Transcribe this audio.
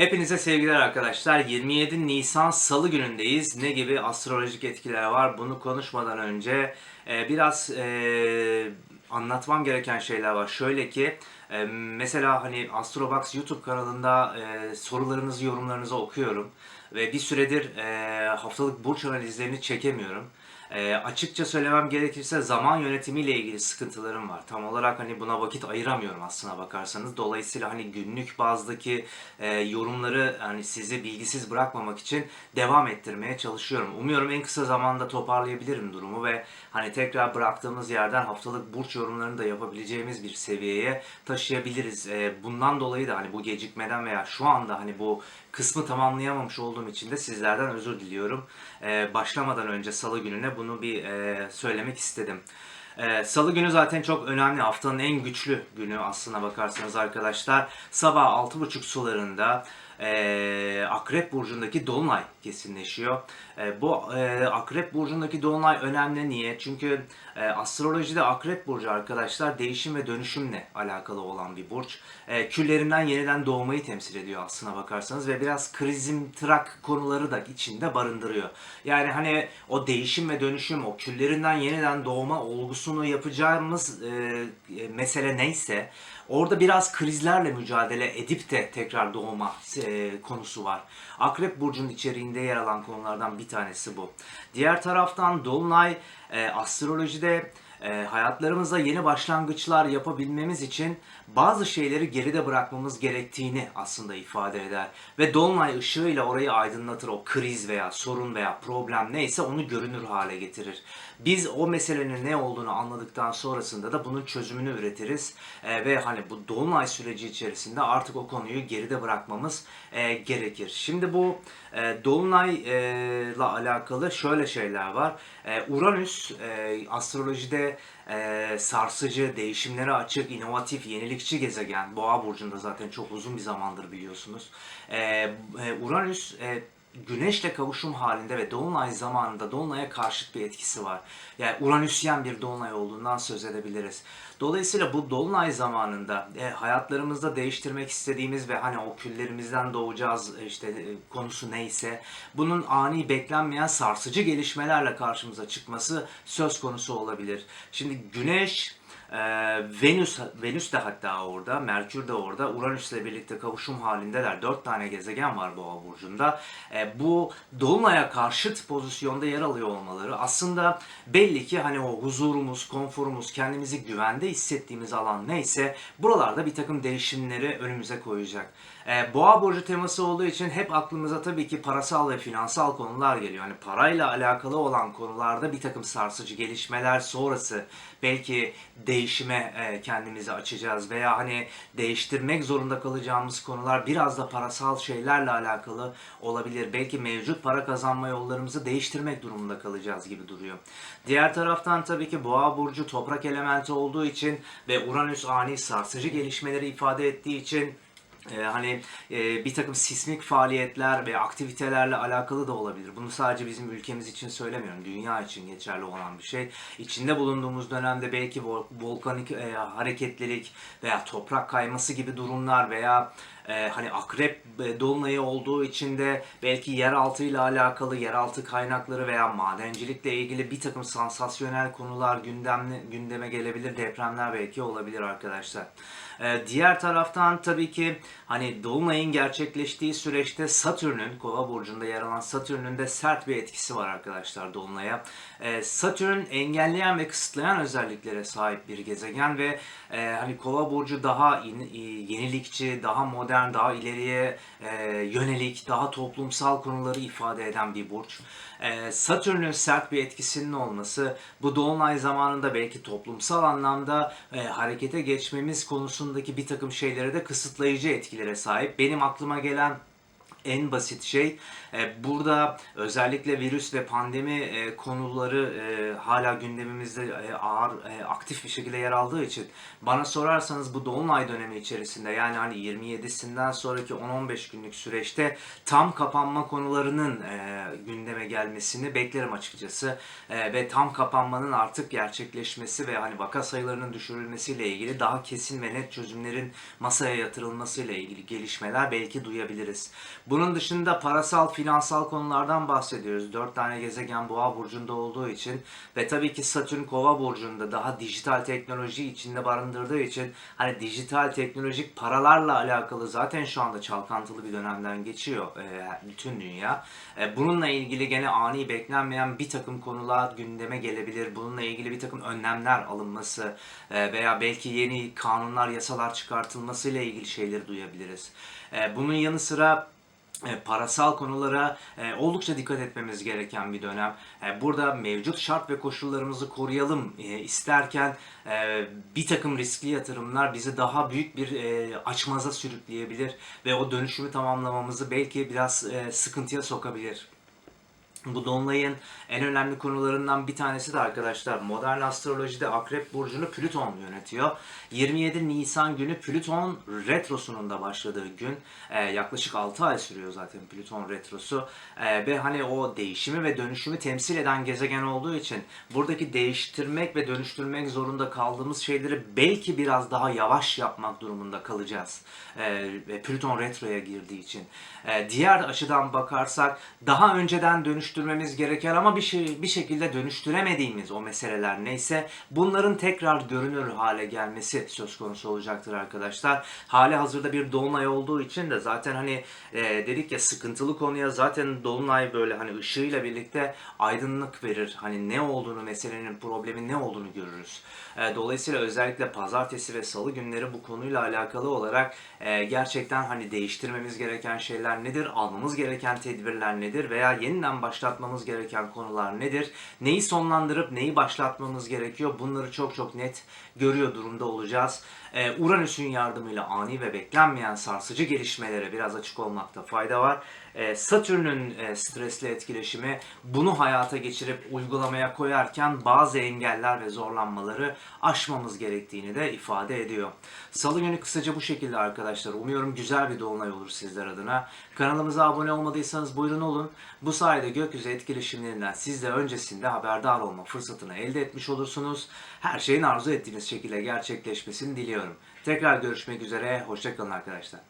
Hepinize sevgiler arkadaşlar. 27 Nisan Salı günündeyiz. Ne gibi astrolojik etkiler var? Bunu konuşmadan önce e, biraz e, anlatmam gereken şeyler var. Şöyle ki e, mesela hani Astrobox YouTube kanalında e, sorularınızı, yorumlarınızı okuyorum ve bir süredir e, haftalık burç analizlerini çekemiyorum. E, açıkça söylemem gerekirse zaman yönetimiyle ilgili sıkıntılarım var. Tam olarak hani buna vakit ayıramıyorum aslına bakarsanız. Dolayısıyla hani günlük bazdaki e, yorumları hani sizi bilgisiz bırakmamak için devam ettirmeye çalışıyorum. Umuyorum en kısa zamanda toparlayabilirim durumu ve hani tekrar bıraktığımız yerden haftalık burç yorumlarını da yapabileceğimiz bir seviyeye taşıyabiliriz. E, bundan dolayı da hani bu gecikmeden veya şu anda hani bu kısmı tamamlayamamış olduğum için de sizlerden özür diliyorum. E, başlamadan önce salı gününe bunu bir e, söylemek istedim. Ee, Salı günü zaten çok önemli. Haftanın en güçlü günü aslına bakarsanız arkadaşlar. Sabah 6.30 sularında e, Akrep Burcu'ndaki Dolunay kesinleşiyor. E, bu e, Akrep Burcu'ndaki Dolunay önemli. Niye? Çünkü e, astrolojide Akrep Burcu arkadaşlar değişim ve dönüşümle alakalı olan bir burç. E, küllerinden yeniden doğmayı temsil ediyor aslına bakarsanız ve biraz krizim trak konuları da içinde barındırıyor. Yani hani o değişim ve dönüşüm, o küllerinden yeniden doğma olgusunu yapacağımız e, e, mesele neyse orada biraz krizlerle mücadele edip de tekrar doğma e, konusu var. Akrep Burcu'nun içeriğinde yer alan konulardan bir tanesi bu. Diğer taraftan Dolunay e, astrolojide e, hayatlarımızda yeni başlangıçlar yapabilmemiz için bazı şeyleri geride bırakmamız gerektiğini aslında ifade eder. Ve dolunay ışığıyla orayı aydınlatır. O kriz veya sorun veya problem neyse onu görünür hale getirir. Biz o meselenin ne olduğunu anladıktan sonrasında da bunun çözümünü üretiriz. E, ve hani bu dolunay süreci içerisinde artık o konuyu geride bırakmamız e, gerekir. Şimdi bu e, dolunayla alakalı şöyle şeyler var. E, Uranüs e, astrolojide e, sarsıcı, değişimlere açık, inovatif, yenilikçi gezegen. Boğa burcunda zaten çok uzun bir zamandır biliyorsunuz. E, e, Uranüs e, Güneşle kavuşum halinde ve dolunay zamanında dolunaya karşıt bir etkisi var. Yani Uranüsyen bir dolunay olduğundan söz edebiliriz. Dolayısıyla bu dolunay zamanında e, hayatlarımızda değiştirmek istediğimiz ve hani o küllerimizden doğacağız e, işte e, konusu neyse bunun ani beklenmeyen sarsıcı gelişmelerle karşımıza çıkması söz konusu olabilir. Şimdi Güneş ee, Venüs Venüs de hatta orada, Merkür de orada. Uranüs'le birlikte kavuşum halindeler. Dört tane gezegen var Boğa burcunda. Ee, bu dolunaya karşıt pozisyonda yer alıyor olmaları aslında belli ki hani o huzurumuz, konforumuz, kendimizi güvende hissettiğimiz alan neyse buralarda bir takım değişimleri önümüze koyacak. Ee, Boğa burcu teması olduğu için hep aklımıza tabii ki parasal ve finansal konular geliyor. Hani parayla alakalı olan konularda bir takım sarsıcı gelişmeler sonrası belki değişime e, kendimizi açacağız veya hani değiştirmek zorunda kalacağımız konular biraz da parasal şeylerle alakalı olabilir. Belki mevcut para kazanma yollarımızı değiştirmek durumunda kalacağız gibi duruyor. Diğer taraftan tabii ki Boğa burcu toprak elementi olduğu için ve Uranüs ani sarsıcı gelişmeleri ifade ettiği için ee, hani e, bir takım sismik faaliyetler ve aktivitelerle alakalı da olabilir. Bunu sadece bizim ülkemiz için söylemiyorum. Dünya için geçerli olan bir şey. İçinde bulunduğumuz dönemde belki vol- volkanik e, hareketlilik veya toprak kayması gibi durumlar veya e, hani akrep e, dolunayı olduğu için de belki yeraltı ile alakalı yeraltı kaynakları veya madencilikle ilgili bir takım sansasyonel konular gündemle, gündeme gelebilir. Depremler belki olabilir arkadaşlar. E, diğer taraftan tabii ki hani dolunayın gerçekleştiği süreçte Satürn'ün Kova burcunda yer alan Satürn'ün de sert bir etkisi var arkadaşlar dolunaya. E, Satürn engelleyen ve kısıtlayan özelliklere sahip bir gezegen ve e, hani Kova burcu daha in- yenilikçi, daha modern, daha ileriye e, yönelik, daha toplumsal konuları ifade eden bir burç. E, Satürn'ün sert bir etkisinin olması bu dolunay zamanında belki toplumsal anlamda e, harekete geçmemiz konusundaki bir takım şeylere de kısıtlayıcı etkilere sahip. Benim aklıma gelen En basit şey e, burada özellikle virüs ve pandemi e, konuları e, hala gündemimizde ağır aktif bir şekilde yer aldığı için bana sorarsanız bu dolunay dönemi içerisinde yani hani 27'sinden sonraki 10-15 günlük süreçte tam kapanma konularının gündeme gelmesini beklerim açıkçası ve tam kapanmanın artık gerçekleşmesi ve hani vaka sayılarının düşürülmesiyle ilgili daha kesin ve net çözümlerin masaya yatırılmasıyla ilgili gelişmeler belki duyabiliriz. Bunun dışında parasal, finansal konulardan bahsediyoruz. Dört tane gezegen boğa burcunda olduğu için ve tabii ki Satürn kova burcunda daha dijital teknoloji içinde barındırdığı için hani dijital teknolojik paralarla alakalı zaten şu anda çalkantılı bir dönemden geçiyor e, bütün dünya. E, bununla ilgili gene ani beklenmeyen bir takım konular gündeme gelebilir. Bununla ilgili bir takım önlemler alınması e, veya belki yeni kanunlar, yasalar çıkartılmasıyla ilgili şeyleri duyabiliriz. Bunun yanı sıra parasal konulara e, oldukça dikkat etmemiz gereken bir dönem. E, burada mevcut şart ve koşullarımızı koruyalım e, isterken e, bir takım riskli yatırımlar bizi daha büyük bir e, açmaza sürükleyebilir ve o dönüşümü tamamlamamızı belki biraz e, sıkıntıya sokabilir. Bu Dolunay'ın en önemli konularından bir tanesi de arkadaşlar modern astrolojide Akrep Burcu'nu Plüton yönetiyor. 27 Nisan günü Plüton retrosunun da başladığı gün Ee, yaklaşık 6 ay sürüyor zaten Plüton retrosu Ee, ve hani o değişimi ve dönüşümü temsil eden gezegen olduğu için buradaki değiştirmek ve dönüştürmek zorunda kaldığımız şeyleri belki biraz daha yavaş yapmak durumunda kalacağız. Ve Plüton retroya girdiği için. Ee, diğer açıdan bakarsak daha önceden dönüştürmemiz gereken ama bir şey bir şekilde dönüştüremediğimiz o meseleler neyse bunların tekrar görünür hale gelmesi söz konusu olacaktır arkadaşlar. Hali hazırda bir dolunay olduğu için de zaten hani e, dedik ya sıkıntılı konuya zaten dolunay böyle hani ışığıyla birlikte aydınlık verir. Hani ne olduğunu meselenin problemin ne olduğunu görürüz. E, dolayısıyla özellikle pazartesi ve salı günleri bu konuyla alakalı olarak e, gerçekten hani değiştirmemiz gereken şeyler nedir? Almamız gereken tedbirler nedir? Veya yeniden başlatmamız gereken konular nedir? Neyi sonlandırıp neyi başlatmamız gerekiyor? Bunları çok çok net görüyor durumda olacağız. Ee, Uranüs'ün yardımıyla ani ve beklenmeyen sarsıcı gelişmelere biraz açık olmakta fayda var. Ee, Satürn'ün e, stresli etkileşimi bunu hayata geçirip uygulamaya koyarken bazı engeller ve zorlanmaları aşmamız gerektiğini de ifade ediyor. Salı günü kısaca bu şekilde arkadaşlar. Umuyorum güzel bir dolunay olur sizler adına. Kanalımıza abone olmadıysanız buyurun olun. Bu sayede gökyüzü etkileşimlerinden siz de öncesinde haberdar olma fırsatını elde etmiş olursunuz. Her şeyin arzu ettiğiniz şekilde gerçekleşmesini diliyorum. Tekrar görüşmek üzere. Hoşçakalın arkadaşlar.